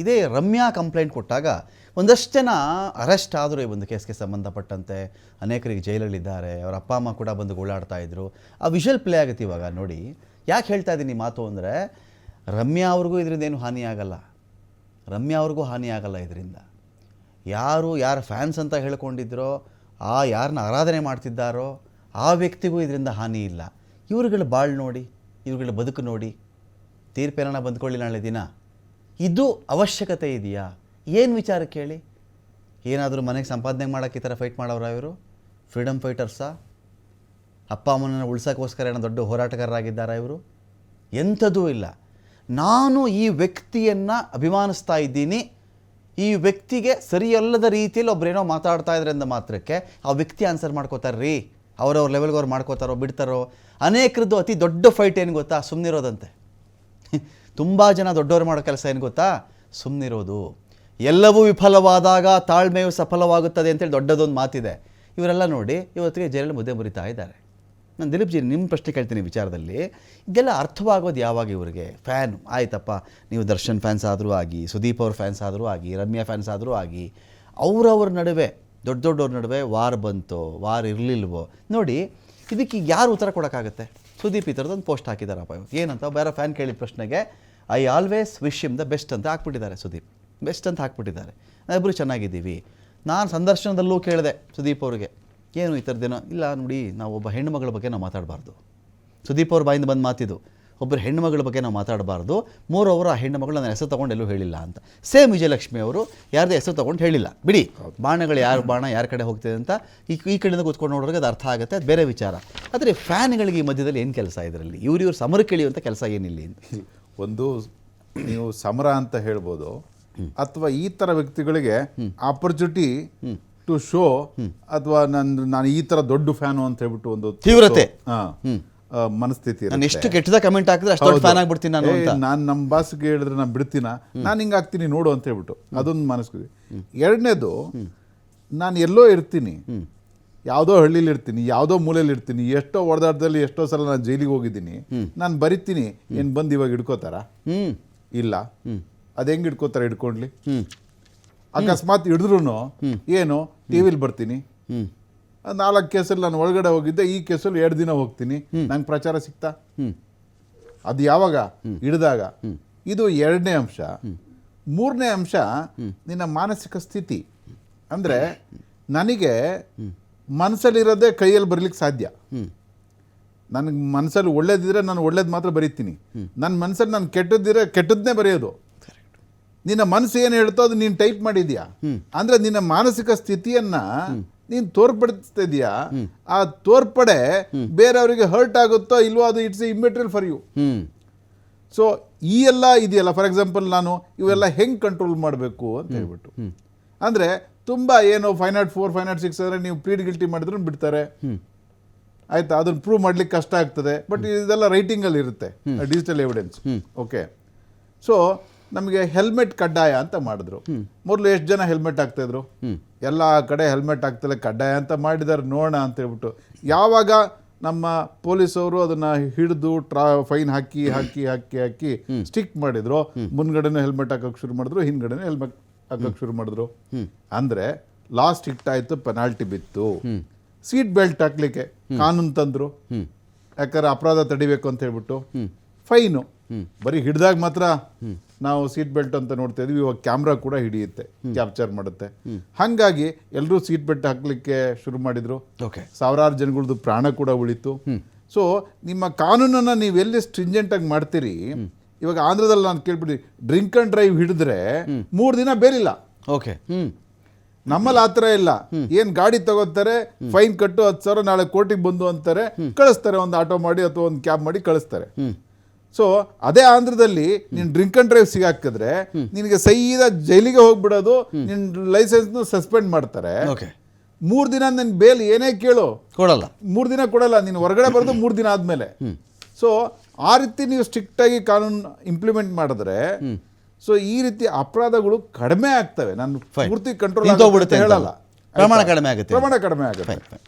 ಇದೇ ರಮ್ಯಾ ಕಂಪ್ಲೇಂಟ್ ಕೊಟ್ಟಾಗ ಒಂದಷ್ಟು ಜನ ಅರೆಸ್ಟ್ ಆದರೂ ಈ ಒಂದು ಕೇಸ್ಗೆ ಸಂಬಂಧಪಟ್ಟಂತೆ ಅನೇಕರಿಗೆ ಜೈಲಲ್ಲಿದ್ದಾರೆ, ಅವರ ಅಪ್ಪ, ಅಮ್ಮ ಕೂಡ ಬಂದು ಓಡಾಡ್ತಾ ಇದ್ರು. ಆ ವಿಷುವಲ್ ಪ್ಲೇ ಆಗುತ್ತೆ ಇವಾಗ, ನೋಡಿ. ಯಾಕೆ ಹೇಳ್ತಾ ಇದ್ದೀನಿ ಮಾತು ಅಂದರೆ, ರಮ್ಯಾ ಅವ್ರಿಗೂ ಇದರಿಂದ ಏನು ಹಾನಿ ಆಗಲ್ಲ. ರಮ್ಯಾ ಅವ್ರಿಗೂ ಹಾನಿಯಾಗಲ್ಲ ಇದರಿಂದ. ಯಾರು, ಯಾರ ಫ್ಯಾನ್ಸ್ ಅಂತ ಹೇಳ್ಕೊಂಡಿದ್ರೋ, ಆ ಯಾರನ್ನ ಆರಾಧನೆ ಮಾಡ್ತಿದ್ದಾರೋ, ಆ ವ್ಯಕ್ತಿಗೂ ಇದರಿಂದ ಹಾನಿ ಇಲ್ಲ. ಇವ್ರುಗಳ ಬಾಳ್ ನೋಡಿ, ಇವ್ರುಗಳ ಬದುಕು ನೋಡಿ. ತೀರ್ಪೇನ ಬಂದ್ಕೊಳ್ಳಿ ನಾಳೆ ದಿನ. ಇದು ಅವಶ್ಯಕತೆ ಇದೆಯಾ? ಏನು ವಿಚಾರ ಕೇಳಿ? ಏನಾದರೂ ಮನೆಗೆ ಸಂಪಾದನೆ ಮಾಡೋಕ್ಕೆ ಈ ಥರ ಫೈಟ್ ಮಾಡೋರ ಇವರು? ಫ್ರೀಡಮ್ ಫೈಟರ್ಸಾ ಅಪ್ಪ ಅಮ್ಮನನ್ನು ಉಳ್ಸೋಕ್ಕೋಸ್ಕರ ಏನೋ ದೊಡ್ಡ ಹೋರಾಟಗಾರರಾಗಿದ್ದಾರೆ ಇವರು? ಎಂಥದೂ ಇಲ್ಲ. ನಾನು ಈ ವ್ಯಕ್ತಿಯನ್ನು ಅಭಿಮಾನಿಸ್ತಾ ಇದ್ದೀನಿ. ಈ ವ್ಯಕ್ತಿಗೆ ಸರಿಯಲ್ಲದ ರೀತಿಯಲ್ಲಿ ಒಬ್ಬರೇನೋ ಮಾತಾಡ್ತಾ ಇದ್ರೆ ಅಂದ ಮಾತ್ರಕ್ಕೆ ಆ ವ್ಯಕ್ತಿ ಆನ್ಸರ್ ಮಾಡ್ಕೋತಾರೆ ರೀ. ಅವ್ರವ್ರ ಲೆವೆಲ್ಗೆ ಅವ್ರು ಮಾಡ್ಕೋತಾರೋ, ಬಿಡ್ತಾರೋ? ಅನೇಕರದ್ದು ಅತಿ ದೊಡ್ಡ ಫೈಟ್ ಏನು ಗೊತ್ತಾ? ಸುಮ್ಮನಿರೋದಂತೆ ತುಂಬ ಜನ ದೊಡ್ಡವರು ಮಾಡೋ ಕೆಲಸ ಏನು ಗೊತ್ತಾ? ಸುಮ್ಮನಿರೋದು ಎಲ್ಲವೂ ವಿಫಲವಾದಾಗ ತಾಳ್ಮೆಯು ಸಫಲವಾಗುತ್ತದೆ ಅಂತೇಳಿ ದೊಡ್ಡದೊಂದು ಮಾತಿದೆ. ಇವರೆಲ್ಲ ನೋಡಿ ಇವತ್ತಿಗೆ ಜೈಲಲ್ಲಿ ಮುದ್ದೆ ಮುರಿತಾ ಇದ್ದಾರೆ. ನಾನು ದಿಲೀಪ್ ಜಿ ನಿಮ್ಮ ಪ್ರಶ್ನೆ ಕೇಳ್ತೀನಿ ವಿಚಾರದಲ್ಲಿ. ಇದೆಲ್ಲ ಅರ್ಥವಾಗೋದು ಯಾವಾಗ ಇವರಿಗೆ? ಫ್ಯಾನ್ ಆಯ್ತಪ್ಪ. ನೀವು ದರ್ಶನ್ ಫ್ಯಾನ್ಸ್ ಆದರೂ ಆಗಿ, ಸುದೀಪ್ ಅವ್ರ ಫ್ಯಾನ್ಸ್ ಆದರೂ ಆಗಿ, ರಮ್ಯಾ ಫ್ಯಾನ್ಸ್ ಆದರೂ ಆಗಿ, ಅವರವ್ರ ನಡುವೆ, ದೊಡ್ಡ ದೊಡ್ಡವ್ರ ನಡುವೆ ವಾರ್ ಬಂತೋ, ವಾರ್ ಇರಲಿಲ್ವೋ, ನೋಡಿ ಇದಕ್ಕೆ ಯಾರು ಉತ್ತರ ಕೊಡೋಕ್ಕಾಗತ್ತೆ? ಸುದೀಪ್ ಈ ಥರದೊಂದು ಪೋಸ್ಟ್ ಹಾಕಿದ್ದಾರಪ್ಪ ಇವತ್ತು ಏನಂತ? ಬೇರೆ ಫ್ಯಾನ್ ಕೇಳಿದ ಪ್ರಶ್ನೆಗೆ I always wish him the best ಅಂತ ಹಾಕ್ಬಿಟ್ಟಿದ್ದಾರೆ ಸುದೀಪ್. ಬೆಸ್ಟ್ ಅಂತ ಹಾಕ್ಬಿಟ್ಟಿದ್ದಾರೆ. ನಾವಿಬ್ಬರು ಚೆನ್ನಾಗಿದ್ದೀವಿ. ನಾನು ಸಂದರ್ಶನದಲ್ಲೂ ಕೇಳಿದೆ ಸುದೀಪ್ ಅವ್ರಿಗೆ. ಏನು ಈ ಥರದ್ದೇನೋ? ಇಲ್ಲ ನೋಡಿ, ನಾವು ಒಬ್ಬ ಹೆಣ್ಣುಮಗಳ ಬಗ್ಗೆ ನಾವು ಮಾತಾಡಬಾರ್ದು. ಸುದೀಪ್ ಅವ್ರ ಬಾಯಿಂದ ಬಂದು ಮಾತಿದು. ಒಬ್ಬರು ಹೆಣ್ಣುಮಗಳ ಬಗ್ಗೆ ನಾವು ಮಾತಾಡಬಾರ್ದು. ಮೂರು ಅವರು ಆ ಹೆಣ್ಣುಮಗಳು ನನ್ನ ಹೆಸರು ತೊಗೊಂಡು ಎಲ್ಲೂ ಹೇಳಿಲ್ಲ ಅಂತ. ಸೇಮ್ ವಿಜಯಲಕ್ಷ್ಮಿ ಅವರು ಯಾರ್ದು ಹೆಸರು ತೊಗೊಂಡು ಹೇಳಿಲ್ಲ. ಬಿಡಿ ಬಾಣಗಳು ಯಾರು ಬಾಣ ಯಾರ ಕಡೆ ಹೋಗ್ತಿದೆ ಅಂತ ಈ ಈ ಕಡೆಯಿಂದ ಕೂತ್ಕೊಂಡು ನೋಡೋರಿಗೆ ಅದು ಅರ್ಥ ಆಗುತ್ತೆ ಅದು ಬೇರೆ ವಿಚಾರ. ಆದರೆ ಫ್ಯಾನ್ಗಳಿಗೆ ಈ ಮಧ್ಯದಲ್ಲಿ ಏನು ಕೆಲಸ ಇದರಲ್ಲಿ? ಇವ್ರು ಇವ್ರು ಸಮರ ಕೇಳಿಯುವಂಥ ಕೆಲಸ ಏನಿಲ್ಲ ಒಂದು ನೀವು ಸಮರ ಅಂತ ಹೇಳ್ಬೋದು. ಅಥವಾ ಈ ಥರ ವ್ಯಕ್ತಿಗಳಿಗೆ ಆಪರ್ಚುನಿಟಿ ಟು ಶೋ ಅಥವಾ ನನ್ನ ನಾನು ಈ ಥರ ದೊಡ್ಡ ಫ್ಯಾನು ಅಂತ ಹೇಳ್ಬಿಟ್ಟು ಒಂದು ತೀವ್ರತೆ. ಹಾಂ. ಆ, ಮನಸ್ಥಿತಿ ನಾನು ಎಷ್ಟು ಕೆಟ್ಟದಾಗ ಕಮೆಂಟ್ ಹಾಕಿದ್ರೆ ಅಷ್ಟು ಫ್ಯಾನ್ ಆಗ್ಬಿಡ್ತೀನಿ ನಾನು ಅಂತ. ನಾನು ನಮ್ಮ ಬಾಸ್ಗೆ ಹೇಳಿದ್ರೆ ನಾನು ಬಿಡ್ತೀನ? ನಾನು ಹಿಂಗೆ ಆಗ್ತೀನಿ ನೋಡು ಅಂತ ಹೇಳ್ಬಿಟ್ಟು. ಅದೊಂದು ಮನಸ್ಸಿದೆ ಎರಡನೇದು ನಾನು ಎಲ್ಲೋ ಇರ್ತೀನಿ. ಯಾವುದೋ ಹಳ್ಳಿಲಿ ಇರ್ತೀನಿ ಯಾವುದೋ ಮೂಲೆಯಲ್ಲಿ ಇರ್ತೀನಿ ಎಷ್ಟೋ ಹೊಡೆದಾಟದಲ್ಲಿ ಎಷ್ಟೋ ಸಲ ನಾನು ಜೈಲಿಗೆ ಹೋಗಿದ್ದೀನಿ. ನಾನು ಬರಿತೀನಿ ಏನು ಬಂದು ಇವಾಗ ಹಿಡ್ಕೋತಾರ? ಇಲ್ಲ. ಅದು ಹೆಂಗೆ ಹಿಡ್ಕೋತಾರೆ ಹಿಡ್ಕೊಂಡ್ಲಿ? ಅಕಸ್ಮಾತ್ ಹಿಡಿದ್ರು ಏನು ಟಿ ವಿಲಿ ಬರ್ತೀನಿ. ನಾಲ್ಕು ಕೇಸಲ್ಲಿ ನಾನು ಒಳಗಡೆ ಹೋಗಿದ್ದೆ ಈ ಕೇಸಲ್ಲಿ ಎರಡು ದಿನ ಹೋಗ್ತೀನಿ. ನಂಗೆ ಪ್ರಚಾರ ಸಿಗ್ತಾ ಅದು ಯಾವಾಗ? ಹಿಡಿದಾಗ? ಇದು ಎರಡನೇ ಅಂಶ. ಮೂರನೇ ಅಂಶ ನಿನ್ನ ಮಾನಸಿಕ ಸ್ಥಿತಿ. ಅಂದರೆ ನನಗೆ ಮನಸ್ಸಲ್ಲಿರೋದೇ ಕೈಯಲ್ಲಿ ಬರಲಿಕ್ಕೆ ಸಾಧ್ಯ. ನನಗೆ ಮನಸ್ಸಲ್ಲಿ ಒಳ್ಳೇದಿದ್ರೆ ನಾನು ಒಳ್ಳೇದು ಮಾತ್ರ ಬರೀತೀನಿ. ನನ್ನ ಮನಸ್ಸಲ್ಲಿ ನಾನು ಕೆಟ್ಟದ್ದಿದ್ರೆ ಕೆಟ್ಟದ್ದನ್ನೇ ಬರೆಯೋದು. ನಿನ್ನ ಮನಸ್ಸು ಏನು ಹೇಳ್ತೋ ಅದು ನೀನು ಟೈಪ್ ಮಾಡಿದ್ಯಾ? ಅಂದರೆ ನಿನ್ನ ಮಾನಸಿಕ ಸ್ಥಿತಿಯನ್ನ ನೀನು ತೋರ್ಪಡಿಸ್ತಾ ಇದೀಯಾ? ಆ ತೋರ್ಪಡೆ ಬೇರೆಯವರಿಗೆ ಹರ್ಟ್ ಆಗುತ್ತೋ ಇಲ್ವೋ ಅದು it's immaterial for you so ಈ ಎಲ್ಲ ಇದೆಯಲ್ಲ ಫಾರ್ ಎಕ್ಸಾಂಪಲ್ ನಾನು ಇವೆಲ್ಲ ಹೆಂಗೆ ಕಂಟ್ರೋಲ್ ಮಾಡಬೇಕು ಅಂತ ಹೇಳ್ಬಿಟ್ಟು. ಅಂದರೆ ತುಂಬ ಏನು five not four five not six ಅಂದರೆ ನೀವು ಪ್ಲೀಡ್ ಗಿಲ್ಟಿ ಮಾಡಿದ್ರು ಬಿಡ್ತಾರೆ. ಆಯ್ತಾ? ಅದನ್ನ ಪ್ರೂವ್ ಮಾಡ್ಲಿಕ್ಕೆ ಕಷ್ಟ ಆಗ್ತದೆ. ಬಟ್ ಇದೆಲ್ಲ ರೈಟಿಂಗಲ್ಲಿ ಇರುತ್ತೆ. ಡಿಜಿಟಲ್ ಎವಿಡೆನ್ಸ್ ಓಕೆ ಸೊ ನಮಗೆ ಹೆಲ್ಮೆಟ್ ಕಡ್ಡಾಯ ಅಂತ ಮಾಡಿದ್ರು. ಮೊದಲು ಎಷ್ಟು ಜನ ಹೆಲ್ಮೆಟ್ ಹಾಕ್ತಾಯಿದ್ರು ಎಲ್ಲ ಕಡೆ ಹೆಲ್ಮೆಟ್ ಹಾಕ್ತಲೇ ಕಡ್ಡಾಯ ಅಂತ ಮಾಡಿದ್ದಾರೆ ನೋಡೋಣ ಅಂತ ಹೇಳ್ಬಿಟ್ಟು. ಯಾವಾಗ ನಮ್ಮ ಪೊಲೀಸವರು ಅದನ್ನ ಹಿಡಿದು ಟ್ರಾ ಫೈನ್ ಹಾಕಿ ಹಾಕಿ ಹಾಕಿ ಹಾಕಿ ಸ್ಟಿಕ್ ಮಾಡಿದ್ರು. ಮುಂದ್ಗಡೆನೂ ಹೆಲ್ಮೆಟ್ ಹಾಕೋಕೆ ಶುರು ಮಾಡಿದ್ರು ಹಿಂದ್ಗಡೆನೂ ಹೆಲ್ಮೆಟ್ ಹಾಕೋಕೆ ಶುರು ಮಾಡಿದ್ರು. ಅಂದ್ರೆ ಲಾಸ್ಟ್ ಹಿಟ್ ಆಯ್ತು ಪೆನಾಲ್ಟಿ ಬಿತ್ತು. ಸೀಟ್ ಬೆಲ್ಟ್ ಹಾಕ್ಲಿಕ್ಕೆ ಕಾನೂನು ತಂದ್ರು. ಯಾಕಂದ್ರೆ ಅಪರಾಧ ತಡಿಬೇಕು ಅಂತ ಹೇಳ್ಬಿಟ್ಟು. ಫೈನು. ಬರೀ ಹಿಡ್ದಾಗ ಮಾತ್ರ ನಾವು ಸೀಟ್ ಬೆಲ್ಟ್ ಅಂತ ನೋಡ್ತಾ ಇದ್ವಿ ಇವಾಗ ಕ್ಯಾಮ್ರಾ ಕೂಡ ಹಿಡಿಯುತ್ತೆ ಕ್ಯಾಪ್ಚರ್ ಮಾಡುತ್ತೆ. ಹಾಗಾಗಿ ಎಲ್ಲರೂ ಸೀಟ್ ಬೆಲ್ಟ್ ಹಾಕ್ಲಿಕ್ಕೆ ಶುರು ಮಾಡಿದ್ರು. ಓಕೆ. ಸಾವಿರಾರು ಜನಗಳದ್ದು ಪ್ರಾಣ ಕೂಡ ಉಳಿತು. ಸೊ ನಿಮ್ಮ ಕಾನೂನನ್ನ ನೀವು ಎಲ್ಲಿ ಸ್ಟ್ರಿಂಜೆಂಟ್ ಆಗಿ ಮಾಡ್ತೀರಿ? ಇವಾಗ ಆಂಧ್ರದಲ್ಲಿ ನಾನು ಕೇಳ್ಬಿಡಿ ಡ್ರಿಂಕ್ ಅಂಡ್ ಡ್ರೈವ್ ಹಿಡಿದ್ರೆ ಮೂರು ದಿನ ಬೇರಿಲ್ಲ. ಓಕೆ. ನಮ್ಮಲ್ಲಿ ಆ ಥರ ಇಲ್ಲ. ಏನು ಗಾಡಿ ತಗೋತಾರೆ ಫೈನ್ ಕಟ್ಟು ಹತ್ತು ಸಾವಿರ ನಾಳೆ ಕೋರ್ಟಿಗೆ ಬಂದು ಅಂತಾರೆ ಕಳಿಸ್ತಾರೆ. ಒಂದು ಆಟೋ ಮಾಡಿ ಅಥವಾ ಒಂದು ಕ್ಯಾಬ್ ಮಾಡಿ ಕಳಿಸ್ತಾರೆ. ಸೊ ಅದೇ ಆಂಧ್ರದಲ್ಲಿ ನೀನು ಡ್ರಿಂಕ್ ಅಂಡ್ ಡ್ರೈವ್ ಸಿಗಾಕಿದ್ರೆ ನಿನಗೆ ಸೈದ ಜೈಲಿಗೆ ಹೋಗ್ಬಿಡೋದು ನಿನ್ ಲೈಸೆನ್ಸ್ ಸಸ್ಪೆಂಡ್ ಮಾಡ್ತಾರೆ. ಓಕೆ ಮೂರು ದಿನ ನಿನ್ ಬೇಲ್ ಏನೇ ಕೇಳು. ಕೊಡಲ್ಲ. ಮೂರ್ ದಿನ ಕೊಡಲ್ಲ ನೀನು ಹೊರಗಡೆ ಬರೋದು ಮೂರು ದಿನ ಆದ್ಮೇಲೆ. ಸೊ ಆ ರೀತಿ ನೀವು ಸ್ಟ್ರಿಕ್ಟ್ ಆಗಿ ಕಾನೂನು ಇಂಪ್ಲಿಮೆಂಟ್ ಮಾಡಿದ್ರೆ ಸೊ ಈ ರೀತಿ ಅಪರಾಧಗಳು ಕಡಿಮೆ ಆಗ್ತವೆ. ನಾನು. ಪೂರ್ತಿ ಕಂಟ್ರೋಲ್. ಹೇಳಲ್ಲ. ಪ್ರಮಾಣ ಕಡಿಮೆ ಆಗುತ್ತೆ. ಪ್ರಮಾಣ ಕಡಿಮೆ ಆಗುತ್ತೆ.